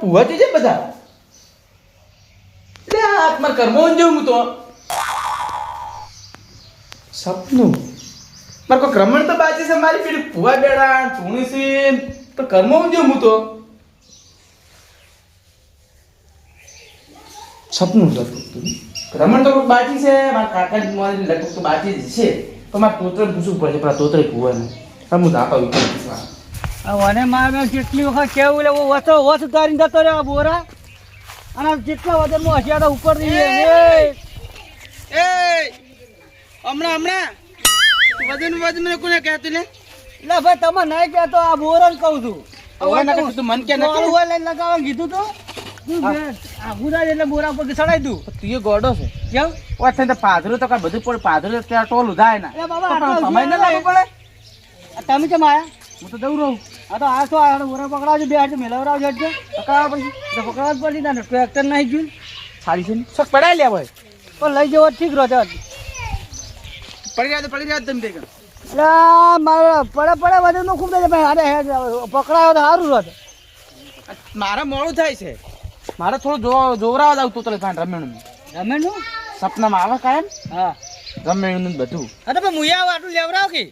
પુવાજી છે બધા? એટલે હાથમાં જેવું હું તો. સપનું? મારે કોઈ ક્રમણ તો બાજી છે, મારી પેલી પુવા બેડા ચૂણી તો કર્મો જેવું હું તો. સપનું હતું રમણ તો કોઈ છે મારા કાકા મારી લગભગ તો બાજી જ છે. પણ મારે તોતરે પૂછવું પડશે પણ તોતરે પુવાનું હા હું દાપા વિચાર મને મારે કેટલી વખત કેવું લે વસો વસ ઉતારીને જતો રહ્યો આ બોરા. અને જેટલા જેટલા વજનમાં હશિયાળા ઉપર રહી એ! હમણાં હમણાં. વજન વજન કોને કહેતું ને એટલે ભાઈ તમે નહીં કહેતો આ બોરા જ કહું છું. ના તું મન કે નકલ? લઈને લગાવવા કીધું તો? આ ગુડા એટલે બોરા પર ચડાઈ દઉં. તું એ ગોડો છે. કેમ? ઓ થઈને તો પાધરું તો બધું પડે. પાધરું ત્યાં ટોલ ઉધાય ના. સમય ના લાગવો પડે. તમે કેમ આયા? હું તો દઉં રહું. આ તો આ તો આ મોરા પકડાવજો બે હાથ મેળવરાવજો એટલે પકાવવા પછી? પકડવા જ પડી ને ટ્રેક્ટર નહીં ગયું સારી છે શોખ પડાય લે ભાઈ. પણ લઈ જવો ઠીક રહ્યો છે પડી જાય તો પડી જાય તમે એટલે મારે પડે પડે વજનનું ખૂબ થાય ભાઈ અરે હે પકડાયો તો સારું રહો. મારે મોડું થાય છે. મારે થોડું જોવરાવા જાવ તને કાંઈ રમેણું રમેણું? સપનામાં આવે કાયમ? હા. રમેણું બધું. અરે પણ મુયા આટલું લેવરાવ કે?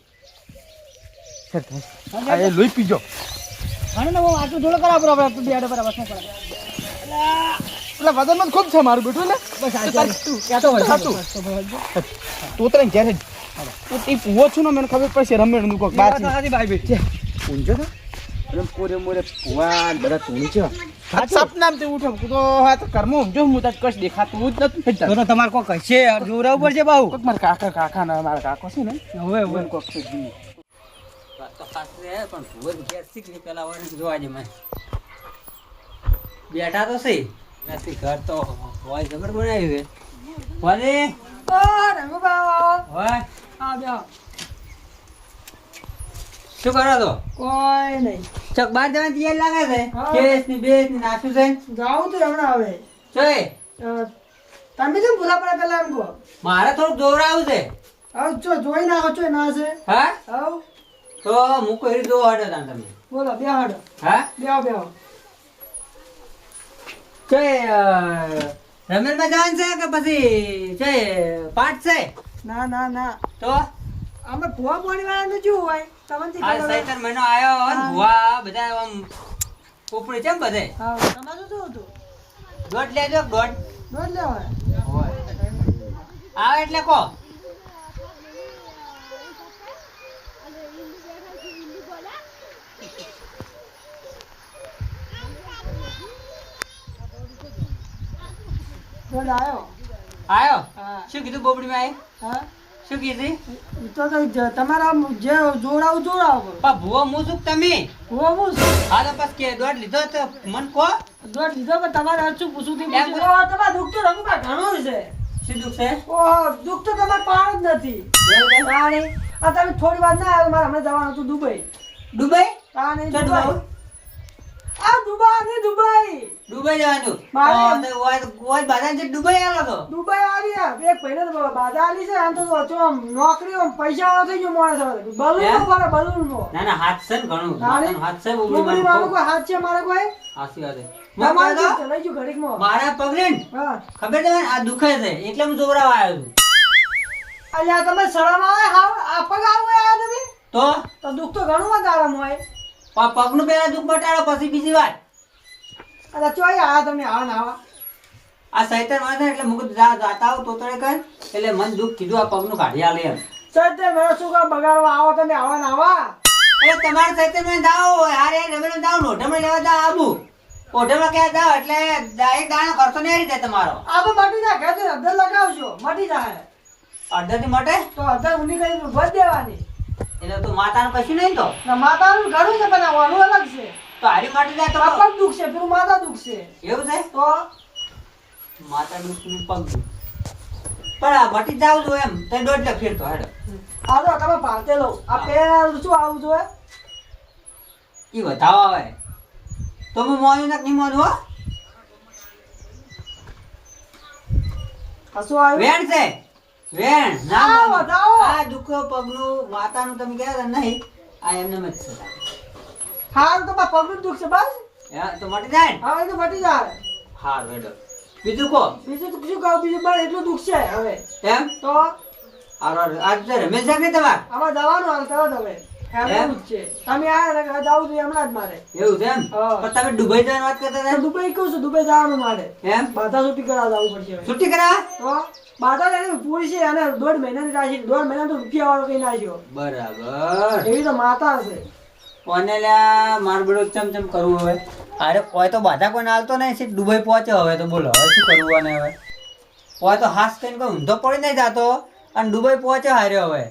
એ લોહી પીજો. અને ને હું આટલું થોડું કરાવ બરાબર તું બેડે બરાબર શું કરે એટલે વજનમાં ખૂબ છે મારું બેઠું ને? બસ આ તું ક્યાં તો. બસ તો ભાઈ તોતરે ઘેર તું તે પૂવો છું ને મને ખબર પડશે રમેણું કોક બાત છે ભાઈ ઊંઝો તો અને પોરે મોરે પુવા બધા તુણી છે. સપનામ તે ઉઠો તો હા તો કર્મ જો હું તો કશ દેખાતું જ નથી તો તો તમારે કોઈ કહેશે જોરાવું પડશે બાહુ? કોક મારા કાકા કાકા ને મારા કાકો છે ને હવે હવે. કોક છે જીની. પણ ભૂલ ઘેર શીખ પેલા વાળને જોવા બેઠા તો સહી નથી ઘર તો હોય જબર બનાવ્યું છે. હોય? શું કરો તો કોઈ નહીં. ચક બાર જવાની તૈયારી લાગે છે? કેસની બેસની નાશું છે? જાઉં તો હમણાં હવે. ચોય તમે કેમ ભૂલા પડે પેલા એમ કહો? મારે થોડુંક દોરાવું છે. હવે જો જોઈ નાખો છો ના છે. હા? આવ. તો હું કોઈ દો હટો તાં તમે બોલો બે હાડો હા? બેહો બેહો. ચોય રમેશમાં જવાનું છે કે પછી છે પાઠ છે? ના ના ના. તો? અમે ભૂવા પાણી વાળાનું શું હોય? તમને સૈતર મહિનો આવ્યો હોય ભુવા બધા આમ ઉપડી છે ને બધે? તમારું શું હતું? દોઢ લેજો દોઢ દોઢ લેવાય? આવે એટલે કો આવ્યો? આવ્યો? શું કીધું બોબડીમાં એ? હા? શું કીધી? તો તમારા જે જોડાવ જોડાવ. પા ભૂવો હું છું તમે? ભૂવો હું છું. હા તો બસ કે દોઢ લીધો તો મન કો દોઢ લીધો પણ તમારે હજુ પૂછું થી પૂછું તમારે દુઃખ તો રઘુબા ઘણું છે. શું દુઃખ છે? ઓહો દુઃખ તો તમારે પાર જ નથી. આ તમે થોડી વાર ના આવ્યો મારે હમણાં જવાનું હતું દુબઈ. દુબઈ? દુબઈ. દુબઈ આ દુબઈ દુબઈ. દુબઈ જવાનું? મારે- તો તો ઓય ઓય બાધા છે દુબઈ આલો તો દુબઈ આવી એક ભાઈને તો બાધા આલી છે આમ તો જો આમ નોકરી આમ પૈસા વાળો થઈ ગયો માણસ હવે. બલૂન હે? બલૂન નો. ના ના હાથ છે ઘણું. હાથ છે ડુંગળી મારો કોઈ હાથ છે મારે કોઈ? હાસી વાત છે. તમારે મને કહો શું છે? લઈ મારા પગને ખબર તમને આ દુખે છે. એટલે હું જોવરાવા આવ્યો છું. અલ્યા તમે શરમ આવે? હા આ પગ આવું આયા તમે? તો? તો દુઃખ તો ઘણું વધારે હોય. પગનું પેલા દુઃખ મટાડો પછી બીજી વાત અરે ચોય આ તમે આવા. ને આ સૈતર છે એટલે મુકું જા જાતા આવું કર. એટલે મન દુઃખ કીધું આ પગનું કાઢી આલે એમ. મેં શું કામ બગાડવા આવો તમે? આવા ને આવા. તમારે સૈતરમાં હારે રમેશ જાઓ ને ઓઢમણે લેવા જાઓ આબુ. ઓઢમણા ક્યાં જાઓ? એટલે એક દાણો ખર્ચો નહીં રીતે તમારો. આ તો મટી જાય ઘરે અડધર લગાવજો મટી જાય. અડધાથી મટે? તો અડધર ઊંડી કરી ભજ દેવાની એટલે તું માતાનું કશું નહીં તો? ના માતાનું ઘણું છે બનાવવાનું અલગ છે. તો હારી માટે જાય તો પગ દુખ છે પેલું માતા દુખ છે. એવું છે? તો? માતા દુઃખનું પગ દુઃખ. પણ આ મટી જાવ જો એમ તો દોઢ લાખ ફેરતો હેડો. આ તો તમે ભારતે લો. આ પેલા શું આવું જોઈએ? એ વધાવો આવે. તો હું મોનું નાખ નહીં મોનું હો? કશું આવ્યું? વેણ છે. વેણ ના આવો, આ દુઃખ પગનું માતાનું તમે કહેતા હતા? નહીં આ એમને જ છે. હારું તો મારા પગનું દુઃખ છે બસ. હા, તો મટી જાય હવે તો મટી જાય. હાર વેડો બીજું કો બીજું તો શું કહું? બીજું બસ એટલું દુઃખ છે હવે. એમ? તો. આજ રમેશ કે નહીં તમાર? આમાં જવાનું હાલ તરત હવે હેરાન છે. તમે આ જાવું જોઈએ હમણાં જ મારે. એવું છે એમ? પણ તમે દુબઈ જવાની વાત કરતા હતા? દુબઈ કહું છું દુબઈ જવાનું મારે. એમ? બાધા છૂટી કરા જવું પડશે હવે. છુટ્ટી તો બાધા લઈને પૂરી છે અને દોઢ મહિનાની રાશિ દોઢ મહિના તો રૂપિયા વાળો કઈ નાખ્યો બરાબર. એવી તો માતા હશે કોને લ્યા માર બેડો ચમ ચમ કરવું હવે? અરે કોઈ તો બાધા કોઈ હાલતો નહીં છે દુબઈ પહોંચ્યો હવે તો બોલો હવે શું કરવું હવે? કોઈ તો હાસ કરીને કોઈ ઊંધો પડી નહીં જતો. અને દુબઈ પહોંચ્યો હાર્યો હવે.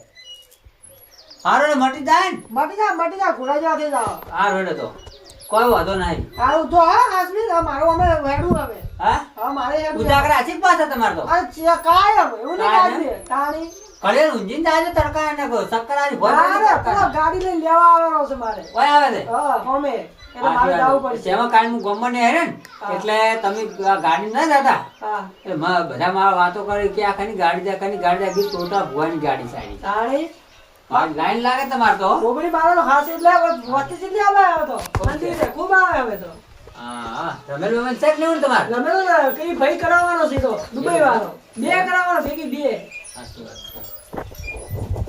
હારો મટી જાય મટી જા મટી જા ઘોડા જેવા હાર હેડો તો. કોઈ વાંધો નહીં. હારું તો હા હાસમી મારો અમે વેડું હવે. હા? હા મારે ઉજાગરા આછી પાછા તમાર તો. અચ્છા કાય હવે એવું નહીં? કાઢી તાણી કડે ઊંઘીને જાય તડકા એને કો શક્કર આની ભોય ના પડી રે તડકા. પેલો ગાડી લઈને લેવા આવવાનો છે મારે. ઓય આવે છે? હા હોમે. એટલે મારે જવું પડશે. એમાં કાંઈ હું ગમવા ને? હા. એટલે તમે ગાડી ના જતા? એટલે બધા મારા વાતો કરી કે આખાની ગાડી જાય ગાડી કીધું ટોટા ભુવાની ગાડી સારી. લાઈન લાગે તમારે તો. ગોબડી મારવાનો ખાસ એટલે વસ્તી જેટલી આવે આવ્યો તો. મંદિરે ખૂબ આવે હવે તો. હા રમેલ બમેલ છે નહીં તમારે? કઈ ભાઈ કરાવવાનો છે તો. દુબઈ વાળો. બે કરાવવાનો ભેગી બે. સાચી વાત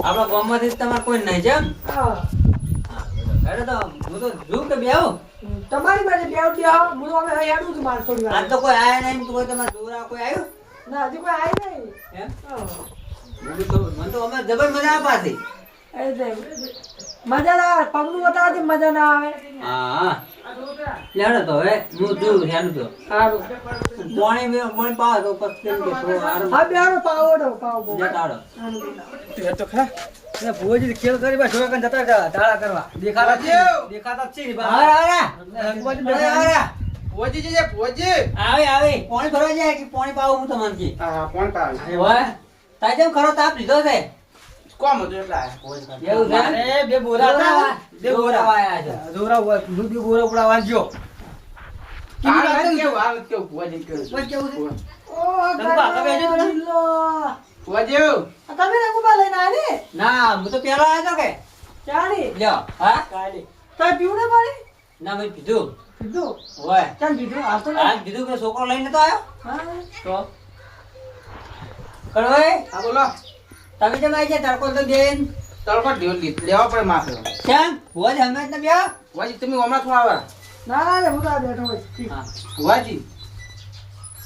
આપણા ગામમાંથી જ તમારે કોઈ નહીં છે એમ? હા. હા, તો હું તો જોઉં કે બે તમારી પાસે બે ઉઠી આવો હું તો અમે હેડું છું મારે થોડી વાર. તો કોઈ આયા નહીં તો કોઈ તમારા દોરા કોઈ આવ્યું? ના હજી કોઈ આવી નહીં. એમ? બી મને તો અમે જબર મજા આવે પાછી. મજા ના આવે. પગનું બતાવવાથી મજા ના આવે. હા હા. લેડો તો હવે. હું જોઉં હેડું તો. સારું પાણી બી પાવો તો પછી હા પાવો તો ભુવોજી ખેલ કરી બસ જોયા કરીને જતા ધાળા કરવા. દેખાતા છે. દેખાતા જ છે ને બા. આવે, આવે. ભુવોજી પાણી ભરવા જાય કે પાણી પાવું હું તમને હા પાવે. તાઈ ખરો તાપ લીધો છે. કોમ હતું એટલે એવું છે? મારે બે બોરા હતા. બે બોરા વાયા છે. જોરા હું બે બોરા ઉડાવવા ગયો. આ કેવું આ કેવું? પહોંચી કેવું? કેવું છે? ઓહ, તમે પાછા થોડા. ગિલ્લો. પહોંચ્યું આ તમે લઈને આને ના હું તો પેલો આવ્યો તો કે. ચાણી લ્યો હા? તમે પીવું ને પાણી ના મેં કીધું. પીધું ઓય ચાલ પીધું આ તો આ કીધું કે છોકરો લઈને તો આવ્યો હા તો? કળવાઈ હા બોલો. તમે જેમ આવી જાય તડકો તો બેન તડકો લેવા પડે માથે કેમ ભુવાજી હમે જ ને બ્યા ભુવાજી તમે હમણાં થોડા આવા. ના ના હું તો બેઠો હોય. હા. ભુવાજી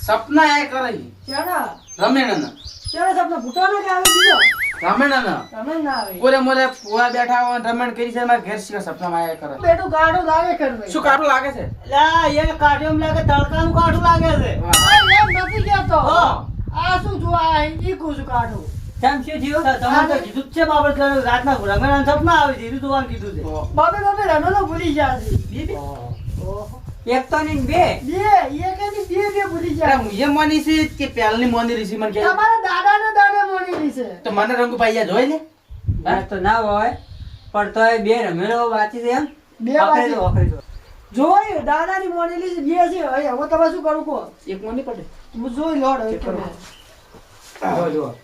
સપના એ કરે છે. ચાણા રમેણના. ચાલો સપના? ફૂટવાનો કે આવે બીજો? રમેણના. રમેણ ના આવે. પૂરે મોરે પુઆ બેઠા હોય રમણ કરી છે મારા ઘેર સપના સપનામાં આયા કરે. બેટું ગાડો લાગે કરવે શું કાઢું લાગે છે? લા, એ કાઢ્યો એમ લાગે તડકાનું કાઢું લાગે છે. એમ નથી કેતો. હા. આ શું જો આ ઈ કું છું કાઢું કેમ શું થયું? તમારે તો કીધું છે બાબત રાતના રંગણા સપના આવે છે જોવાનું કીધું છે. તો બાબે બાબે રમેલો ભૂલી ગયા છે. બે બે એક તો નહીં બે? બે એક એની બે બે ભૂલી ગયા. હું એ છે કે પહેલની મોની ઋષિ મને તમારા દાદા ને દાદા મોની છે. તો મને રંગ પાઈયા જોઈ લે તો ના હોય પણ તોય બે રમેલો વાંચી દે એમ. બે વાંચી. વખરી દો. જોયું દાદા ની મોનેલી છે બે છે. હવે હવે તમે શું કરું કહો? એક મોની પડે. હું જોઈ લોડ હવે તમે. જો, જો.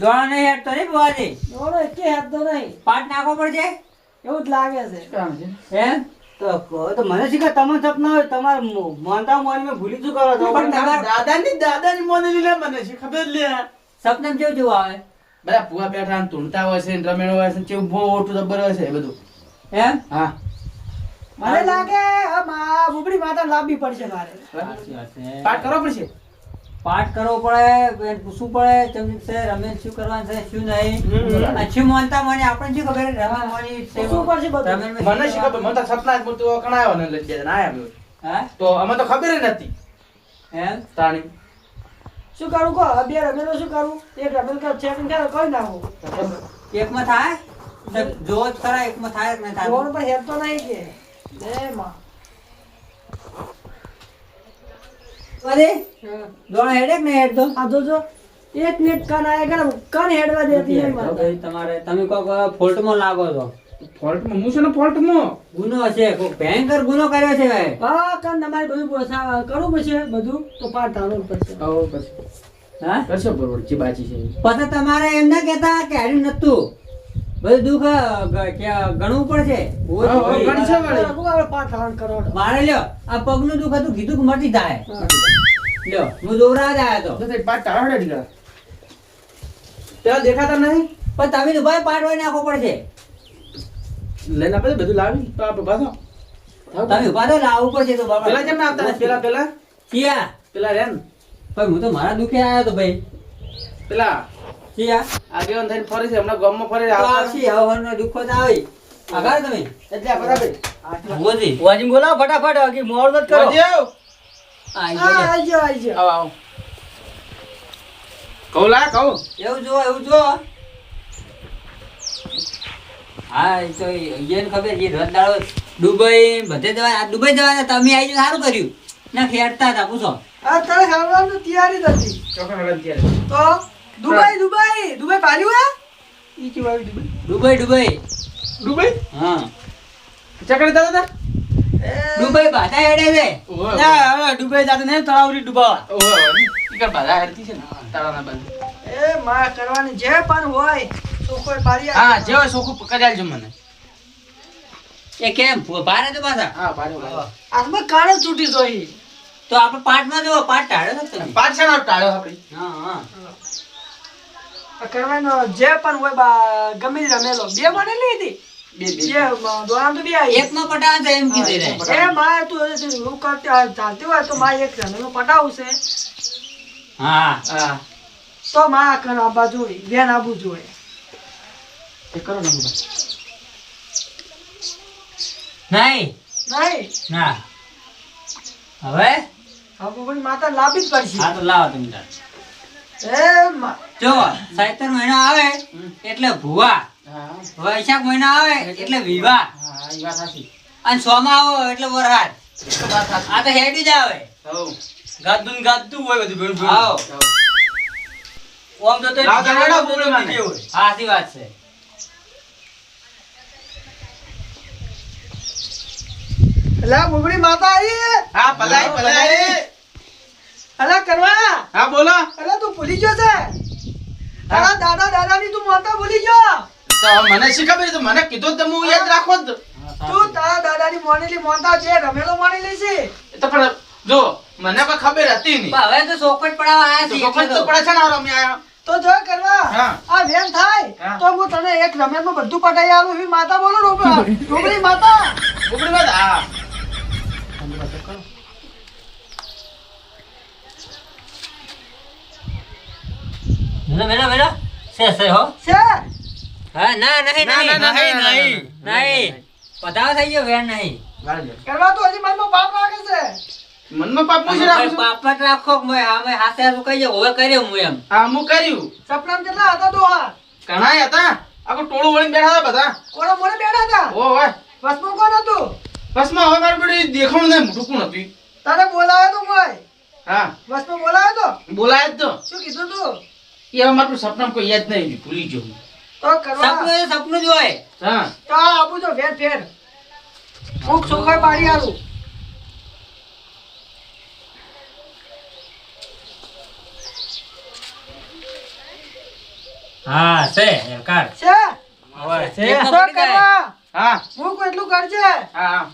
દોડા નહીં હેઠતો નહીં બુવાજી. દોડો એકે હાથ તો નહીં. પાટ નાખવો પડશે? એવું જ લાગે છે. એમ? તો કહો તો મને શીખે તમે સપના હોય તમારે માનતા મોની મેં ભૂલી શું કરો છો? પણ તમારે દાદાની દાદાની મોની લીલે મને છે ખબર લે સપના કેવું જેવું આવે? બધા પુવા બેઠા ને તૂણતા હોય છે ને રમેણ હોય છે ને કેવું બહુ મોટું જબર હોય છે બધું. એમ? હા. મને લાગે આ મા બુબડી માતા લાંબી પડશે મારે. પાઠ કરવો પડશે? પાઠ કરવો પડે પૂછવું પડે ચમચી છે રમેશ શું કરવાનું છે શું નહીં. હમ. માનતા મને આપણે શું ખબર? રમા મોની શું પડશે બધું. મને શું ખબર? મને તો સપના જ મૂર્તિ કણાયો ને લઈ ગયા ના આવ્યો અમે. હા? તો અમે તો ખબર જ નથી. એમ? તાણી. શું કરું? કહો. હવે બે રમેલો શું કરું? એક રમેલ કર છે કે કોઈ નાખું એકમાં થાય? જો જ ખરા એકમાં થાય કે નહીં થાય. જોવાનું હેર તો નહીં કે. લે માં. બધી દોણ હેડે કે નહીં હેડતો? આ જોજો એક મિનિટ કાન આયા કરે કાન હેડવા દેતી નહીં મારે. તમારે. તમે કોક ફોલ્ટમાં લાગો છો. ફોલ્ટમાં? હું છે ને ફોલ્ટમાં? ગુનો છે. ભયંકર ગુનો કર્યો છે ભાઈ. હા કાન તમારે બધું પોસા- કરવું પડશે બધું તો પાર ધારવું પડશે. આવો પછી હા? કરશો બરોબર જે બાજી છે પછી તમારે એમ ના કહેતા કે હાર્યું નતું. બધું દુઃખ ગણવું પડશે? મારે લ્યો આ પગનું દુઃખ હતું કીધું મટી જાય. લ્યો હું દોરા જ આવ્યો હતો પાટ. પેલા દેખાતા નહીં? પણ તમે તો ભાઈ પાડવાઈ નાખવો પડશે. લઈને આપણે બધું લાવી તો આપણે પાછો. તમે ઊભા તો લાવવું પડશે તો બાબા પેલા કેમ ના આવતા? પેલા પેલા? કિયા? પેલા રેન. ભાઈ હું તો મારા દુખે આવ્યો તો ભાઈ. પેલા ચિયા આગેવાન થઈને ફરી છે હમણાં ગામમાં ફરી આવશે હવાનો દુઃખો તો આવી. આગાર તમે. એટલે બરાબર. બોધી વાજીમ બોલાવો ફટાફટ આગી મોડ મત કરો! આઈ હા ગયો આવી આવી જાઓ. આવો આવો. કહું લા કહું. એવું જો એવું જો હા એ તો એને ખબર જે રોજ દાડો દુબઈ બધે જવા આ દુબઈ જવાના તમે આવી સારું કર્યું. ના ખેડતા હતા પૂછો. આ તારે ખાવાનું તૈયારી જ હતી. ચોખા તૈયારી ત્યારે. તો? દુબઈ દુબઈ દુબઈ પાલ્યું હે ઈ કેવું આવ્યું દુબઈ? Dubai Dubai. દુબઈ? હા. ચકડે દાદા? દુબઈ બાધા હેડે છે ના હવે ડૂબે જાતે નહીં તળાવરી ડુબાવા. ઓહો. ઈ કે બાધા હેડતી છે ને? તાળાના બંધ. એ માં કરવાની જે પણ હોય તો કોઈ પાડી હા જેવો સોકો કરી આલજો મને. એ કેમ? ભારે તો પાછા? હા ભારે. આમાં કાળો જ તૂટી જોઈ તો આપણે પાટમાં જો પાટ ટાળ્યો છે પાટ છે ને ટાળ્યો આપણે હા. હા. કરવાનો જે પણ હોય બા ગમે રમેલો. બે મને લીધી. તો બે. આવી. એકમાં પટાવા છે એમ કીધું રે એ માં જોઈ બેન આબુ જોઈએ એ કરો. નહીં. નહીં. ના. હવે? આબુ પણ માતા લાભી જ પડશે. હા તો લાવો તમે જો સૈતર મહિનો આવે એટલે ભુવા. વૈશાખ મહિનો આવે એટલે વિવાહ. હા ઈ વાત સાચી. અને સોમાં આવો એટલે વરહાદ. એ તો વાત સાચી. આ તો હેડી જ આવે. ગાદું ગાદું હોય બધું. આવો ઓમ તો. સાચી વાત છે. લા બુગડી માતા આવી. હા પલાઈ પલાય અલા કરવા? હા બોલો. અરે તું ભૂલી ગયો છે? તારા દાદા દાદાની તું માતા ભૂલી ગયો. તો મને શી ખબર તો મને કીધું તો હું યાદ રાખો જ. તું તારા દાદાની મોનેલી મોનતા છે રમેલો મોનેલી છે? તો પણ જો મને કોઈ ખબર હતી નહીં. હવે તો ચોકટ પડાવ આયા છે ચોકટ તો પડા છે ને રમે આયા. તો જો કરવા આ વેન થાય તો હું તને એક રમેલમાં બધું પટાઈ આલું એવી માતા બોલો રોબા રોબડી માતા. રોબડી માતા? હા. મેલો મેલો છે છે હો. છે હા ના નહીં નહીં. ના, ના, નહીં નહીં. નહીં પતાવો થઈ ગયો વેર નહીં. ગાળી દે. કરવા તો હજી મનમાં પાપ લાગે છે. મનમાં પાપ મૂકી રાખું છું. પાપટ રાખો કે મેં આમે હાથે હાથું કહી જાઉં, હવે કર્યો હું એમ. હા હું કર્યું. સપનામાં કેટલા હતા તો હા ઘણા હતા. આખું ટોળું વળીને બેઠા હતા બધા. કોનો મોને બેઠા હતા? ઓ હોય વસમાં કોણ હતું? બસ હવે મારું બેટું દેખાણું નહીં મોટું કોણ હતું? તારે બોલાવ્યો તો હા. વસમાં બોલાવ્યો તો? બોલાય તો. શું કીધું તું? એ હવે મારું સપનામાં કોઈ યાદ નહીં ભૂલી ગયો હું. તો કરવા. સપનું એ સપનું જ હોય. હા. તો આપું તો ફેર ફેર. હું ચોખાઈ પાડી આલું. હા છે કાર છે? છે? તો કરવા હા. હું એટલું કરજે. હા હા.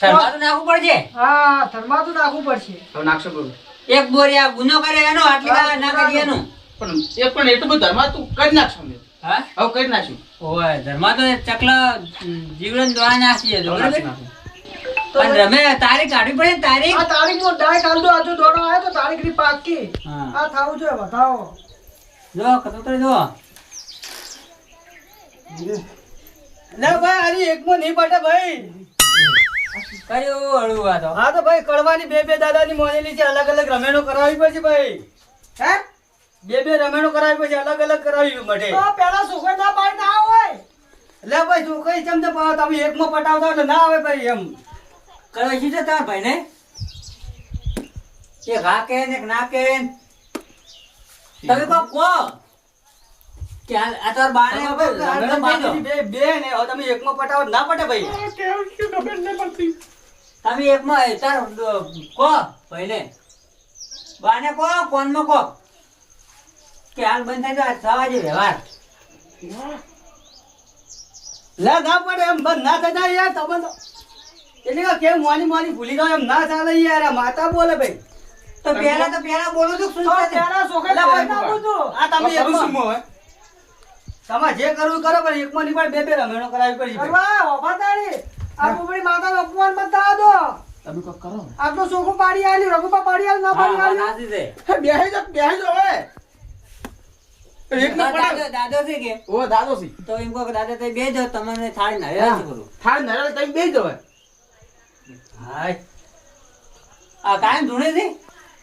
થરમારું નાખવું પડશે? હા થર્માતું નાખવું પડશે. હવે નાખશો બોલું. એક બોરી આ ગુનો કરે એનો આટલી ના કરી એનું. પણ એ પણ એટલું બધું ધર્મા તું કરી નાખશો મેં. હા? હવે કરી નાખ્યું ઓય ધર્મા તો ચકલા જીવન દ્વારા નાખી પણ રમે તારીખ કાઢવી પડે તારીખ? આ તારીખ નો ડાય કાઢો આજુ દોડો આવ્યો તો તારીખની પાકી. આ થાવું જોઈએ બતાવો જો કતોતરે જો ના ભાઈ આની એકમાં નહીં પટે ભાઈ. કર્યું હળવું આ તો? હા તો ભાઈ કડવાની બે બે દાદાની મોનેલી છે અલગ અલગ રમેણો કરાવવી પડશે ભાઈ. હે? બે બે રમેણો કરાવવી પડશે અલગ અલગ કરાવવી પડે તો પેલા સુગર ના પાડી ના હોય. એટલે ભાઈ તું તમે એકમાં પટાવતા એટલે ના આવે ભાઈ એમ. કરવા છે તાર એક હા કે ને એક ના કે તમે કહો તમે એકમાં પટાવો ના પટે ભાઈ. કેવું શું ખબર નહીં પડતી તમે એકમાં એ તાર અ, કો પહેલે બાને કો કોનમાં કો. કે હાલ બંધ થઈ જાય થવા જે વ્યવહાર. લા ના પડે એમ બંધ ના થઈ યાર તમે તો. એટલે કે કેમ મોની મોની ભૂલી ગયો એમ ના ચાલે યાર માતા બોલે ભાઈ. તો પેલા તો પેલા બોલું છું શું પેલા છોકરા. આ તમે શું તમારે જે કરવું કરો પણ એકમાં નહીં પણ બે બે રમેણો કરાવી પડી. કરવા, વફાદારી. આ કુંવરી માતાનો અપમાન મત થવા દો. તમે કોક કરો. ને આટલું ચોખ્ખું પાડી આલી રઘુપા પાડી આલ ના પાડી આલ. સાચી હે બેહી જો બેહી જો ઓય એક ને દાદો છે કે? ઓ દાદો સી તો એમ કો દાદા તમે બે જો તમને થાળી ના હા. શું કરું. થાળ નરળ તમે બે જો હાય. આ કાયમ ધૂણે છે?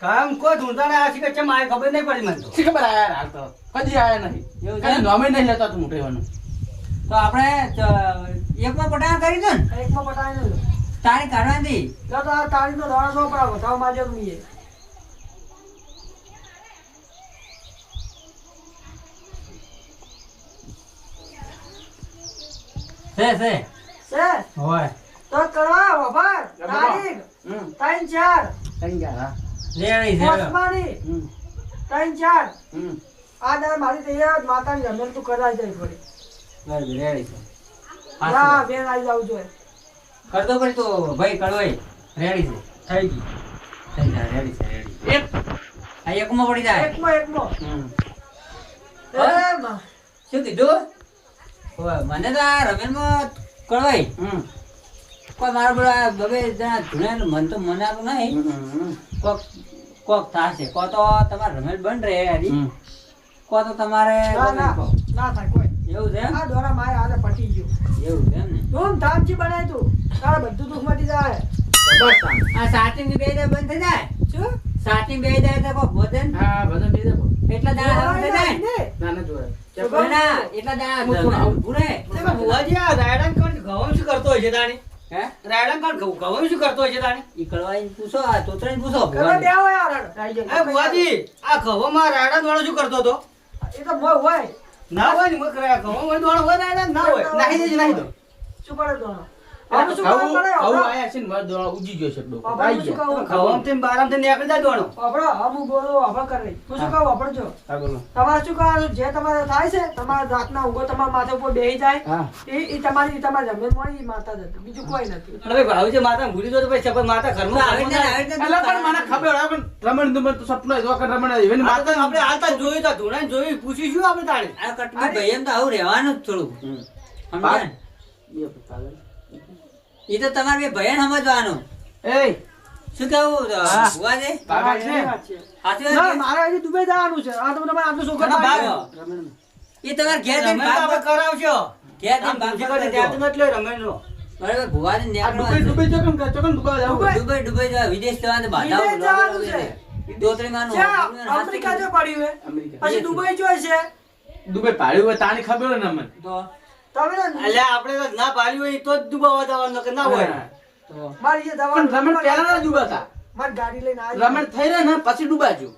કામ કોઈ ઢૂંઢતા ને આ શીખે ચમ આ ખબર નહીં પડી મને તો. શી ખબર આ હાલ તો. હજી આયા નહીં. કદી નામે નહીં લેતા તું મોટેવાનું તો આપણે એકમાં પટાણ કરી દો ને. એકમાં પટાણ. તારી કાઢવાની તો તો તારી તાળીનો દોડો નો પડાવો, માજો તો મીએ. છે છે. છે? હોય. તો કરવા, વફાર. તારીખ, ત્રણ ચાર, ગયા હા. રેડી છે. હમ. ત્રણ ચાર. આ દાદા મારી તૈયાર માતાની જમેલ તું કરાવી જાય થોડી. રેડી છે. હા. બેન આવી જાવું જોઈએ. કરતો પછી તો ભાઈ કડવાઈ. રેડી છે. થઈ ગઈ. થઈ જાય રેડી છે રેડી. એક. આ એકમાં પડી જાય. એકમાં એકમાં. એ શું કીધું? ઓય, મને તો આ રમેશમાં કડવાઈ. હમ. કોઈ મારા બધા બબે જણા ધૂણે મન તો મને આવું નહીં. કોક કોક થશે. કો તો તમારે રમેલ બંધ રહે હરી કો તો તમારે ના, ના, ના થાય કોઈ. એવું છે આ દોરા મારે હારે પટી ગયો. એવું છે ને? તું ધામજી બનાય તું. તારે બધું દુઃખ મટી જાય. બસ આ સાચી ની બે દાડા બંધ થઈ જાય? શું? સાચી બે દાડા તો કો ભોજન? હા ભોજન બે દે એટલા દાડા થઈ જાય? ના ના જોડે એટલા દાડા. ભૂરે. ભુવાજી આ રાયડાન કોણ ઘઉં શું કરતો હોય છે તાણી? હે? રાયડાન કોણ ઘઉં ઘઉં શું કરતો હોય છે ઈ પૂછો આ તોતરાઈને પૂછો કરવા આ. એ ઘઉંમાં રાયડમ વાળો શું કરતો હતો? એ તો મોય હોય. ના હોય ને મકરા કહો હોય દોણ હોય ના હોય નાખી દેજો નાખી દો શું પડે દોણો? આવું ને ને તમારે શું કરવાનું? જે તમારે થાય છે તમારે રાતના તમારા માથે ઉપર બેસી જાય. એ તમારી તમારી જમીન મળી માતા બીજું કોઈ નથી. હવે ભાવ છે માતા ભૂલી દો તો પછી માતા ઘરમાં આવી આવી મને ખબર પણ રમણ દુમણ તો સપનું રમણ હોય. એની માતા આપણે હાલતા જોયું તા જોયું પૂછીશું આપણે તારે આ એમ તો આવું રહેવાનું જ થોડું. સમજ્યા? ઈ તો તમારે બે ભયન સમજવાનું. એ શું કેવું? ના, છે? મારે હજી દુબઈ જવાનું છે. આ તો તમારે આટલું છોકરો. દો. ઈ તમારે ઘેર જઈને ભાગ કરાવશો ઘેર જઈને ભાગ પૂછી ત્યાં તો નથી લ્યો રમેશનો. બરાબર ચોકન ચોકન દુબઈ દુબઈ જવા વિદેશ જવાનું બાધા છે. દોતરીમાનું જ્યાં અમેરિકા જો પડ્યું હે. પછી દુબઈ છે. ડૂબે પાડ્યું હોય તાની ખબર હોય ને અમને. તો? અલ્યા આપણે તો ના પાડ્યું હોય તો જ ડૂબાવા જવાનું કે ના હોય. તો મારી જે દવા રમણ પહેલા ના ડૂબાતા મારી ગાડી લઈને આવી રમણ થઈ રહ્યા ને પછી ડૂબાજો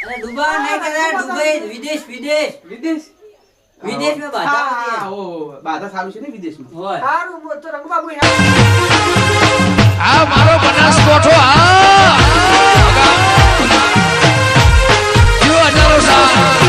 અરે નહીં વિદેશ વિદેશ. વિદેશ? વિદેશમાં બાધા હા, ઓ, બાધા સારું છે ને વિદેશમાં. હોય. સારું હું તો રંગબાબુ આ મારો આ જો સાલ.